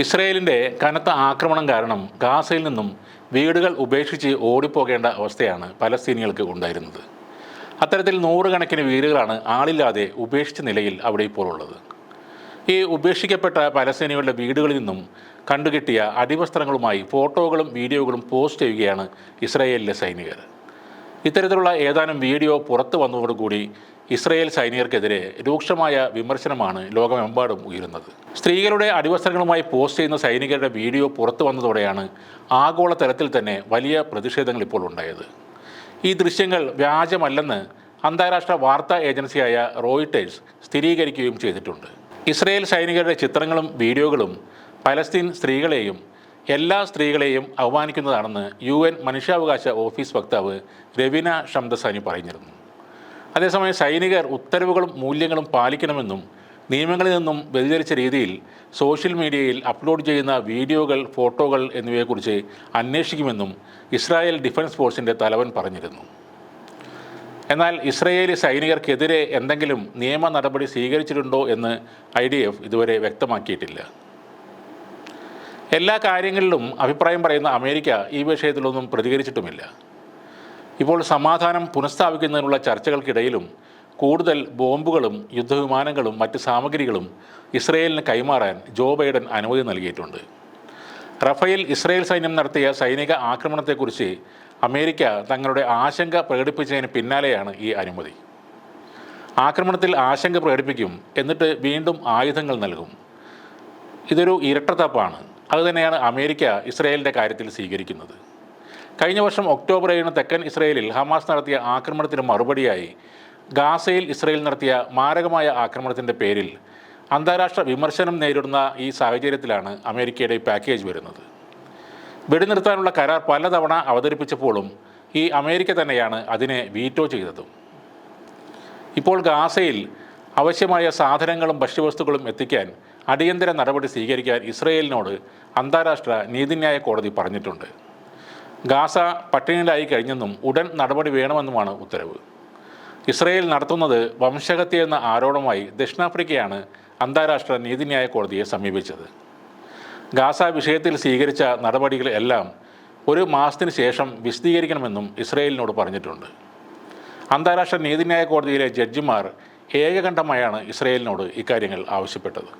ഇസ്രയേലിന്റെ കനത്ത ആക്രമണം കാരണം ഗാസയിൽ നിന്നും വീടുകൾ ഉപേക്ഷിച്ച് ഓടിപ്പോകേണ്ട അവസ്ഥയാണ് പലസ്തീനികൾക്ക് ഉണ്ടായിരുന്നത്. അത്തരത്തിൽ നൂറുകണക്കിന് വീടുകളാണ് ആളില്ലാതെ ഉപേക്ഷിച്ച നിലയിൽ അവിടെ ഇപ്പോൾ ഉള്ളത്. ഈ ഉപേക്ഷിക്കപ്പെട്ട പലസ്തീനികളുടെ വീടുകളിൽ നിന്നും കണ്ടുകിട്ടിയ അടിവസ്ത്രങ്ങളുമായി ഫോട്ടോകളും വീഡിയോകളും പോസ്റ്റ് ചെയ്യുകയാണ് ഇസ്രായേലിലെ സൈനികർ. ഇത്തരത്തിലുള്ള ഏതാനും വീഡിയോ പുറത്തു വന്നതോടുകൂടി ഇസ്രയേൽ സൈനികർക്കെതിരെ രൂക്ഷമായ വിമർശനമാണ് ലോകമെമ്പാടും ഉയരുന്നത്. സ്ത്രീകളുടെ അടിവസ്ത്രങ്ങളുമായി പോസ്റ്റ് ചെയ്യുന്ന സൈനികരുടെ വീഡിയോ പുറത്തു വന്നതോടെയാണ് ആഗോള തലത്തിൽ തന്നെ വലിയ പ്രതിഷേധങ്ങൾ ഇപ്പോൾ ഉണ്ടായത്. ഈ ദൃശ്യങ്ങൾ വ്യാജമല്ലെന്ന് അന്താരാഷ്ട്ര വാർത്താ ഏജൻസിയായ റോയിട്ടേഴ്സ് സ്ഥിരീകരിക്കുകയും ചെയ്തിട്ടുണ്ട്. ഇസ്രയേൽ സൈനികരുടെ ചിത്രങ്ങളും വീഡിയോകളും പലസ്തീൻ സ്ത്രീകളെയും എല്ലാ സ്ത്രീകളെയും അപമാനിക്കുന്നതാണെന്ന് യു എൻ മനുഷ്യാവകാശ ഓഫീസ് വക്താവ് രവീന ഷംദസാനി പറഞ്ഞിരുന്നു. അതേസമയം സൈനികർ ഉത്തരവുകളും മൂല്യങ്ങളും പാലിക്കണമെന്നും നിയമങ്ങളിൽ നിന്നും വ്യതിചരിച്ച രീതിയിൽ സോഷ്യൽ മീഡിയയിൽ അപ്ലോഡ് ചെയ്യുന്ന വീഡിയോകൾ ഫോട്ടോകൾ എന്നിവയെക്കുറിച്ച് അന്വേഷിക്കുമെന്നും ഇസ്രായേൽ ഡിഫൻസ് ഫോഴ്സിന്റെ തലവൻ പറഞ്ഞിരുന്നു. എന്നാൽ ഇസ്രയേലി സൈനികർക്കെതിരെ എന്തെങ്കിലും നിയമ നടപടി സ്വീകരിച്ചിട്ടുണ്ടോ എന്ന് ഐ ഇതുവരെ വ്യക്തമാക്കിയിട്ടില്ല. എല്ലാ കാര്യങ്ങളിലും അഭിപ്രായം പറയുന്ന അമേരിക്ക ഈ വിഷയത്തിലൊന്നും പ്രതികരിച്ചിട്ടുമില്ല. ഇപ്പോൾ സമാധാനം പുനഃസ്ഥാപിക്കുന്നതിനുള്ള ചർച്ചകൾക്കിടയിലും കൂടുതൽ ബോംബുകളും യുദ്ധവിമാനങ്ങളും മറ്റ് സാമഗ്രികളും ഇസ്രയേലിന് കൈമാറാൻ ജോ ബൈഡൻ അനുമതി നൽകിയിട്ടുണ്ട്. റഫേൽ ഇസ്രയേൽ സൈന്യം നടത്തിയ സൈനിക ആക്രമണത്തെക്കുറിച്ച് അമേരിക്ക തങ്ങളുടെ ആശങ്ക പ്രകടിപ്പിച്ചതിന് പിന്നാലെയാണ് ഈ അനുമതി. ആക്രമണത്തിൽ ആശങ്ക പ്രകടിപ്പിക്കും എന്നിട്ട് വീണ്ടും ആയുധങ്ങൾ നൽകും. ഇതൊരു ഇരട്ടത്താപ്പാണ്. അതുതന്നെയാണ് അമേരിക്ക ഇസ്രയേലിന്റെ കാര്യത്തിൽ സ്വീകരിക്കുന്നത്. കഴിഞ്ഞ വർഷം ഒക്ടോബർ ഏഴിന് തെക്കൻ ഇസ്രയേലിൽ ഹമാസ് നടത്തിയ ആക്രമണത്തിന് മറുപടിയായി ഗാസയിൽ ഇസ്രയേൽ നടത്തിയ മാരകമായ ആക്രമണത്തിന്റെ പേരിൽ അന്താരാഷ്ട്ര വിമർശനം നേരിടുന്ന ഈ സാഹചര്യത്തിലാണ് അമേരിക്കയുടെ പാക്കേജ് വരുന്നത്. വെടിനിർത്താനുള്ള കരാർ പലതവണ അവതരിപ്പിച്ചപ്പോഴും ഈ അമേരിക്ക തന്നെയാണ് അതിനെ വീറ്റോ ചെയ്തതും. ഇപ്പോൾ ഗാസയിൽ ആവശ്യമായ സാധനങ്ങളും ഭക്ഷ്യവസ്തുക്കളും എത്തിക്കാൻ അടിയന്തര നടപടി സ്വീകരിക്കാൻ ഇസ്രയേലിനോട് അന്താരാഷ്ട്ര നീതിന്യായ കോടതി പറഞ്ഞിട്ടുണ്ട്. ഗാസ പട്ടിണിയിലായി കഴിഞ്ഞെന്നും ഉടൻ നടപടി വേണമെന്നുമാണ് ഉത്തരവ്. ഇസ്രയേൽ നടത്തുന്നത് വംശഹത്യ എന്ന ആരോപണമായി ദക്ഷിണാഫ്രിക്കയാണ് അന്താരാഷ്ട്ര നീതിന്യായ കോടതിയെ സമീപിച്ചത്. ഗാസ വിഷയത്തിൽ സ്വീകരിച്ച നടപടികൾ എല്ലാം ഒരു മാസത്തിന് ശേഷം വിശദീകരിക്കണമെന്നും ഇസ്രയേലിനോട് പറഞ്ഞിട്ടുണ്ട്. അന്താരാഷ്ട്ര നീതിന്യായ കോടതിയിലെ ജഡ്ജിമാർ ഏകകണ്ഠമായാണ് ഇസ്രയേലിനോട് ഇക്കാര്യങ്ങൾ ആവശ്യപ്പെട്ടത്.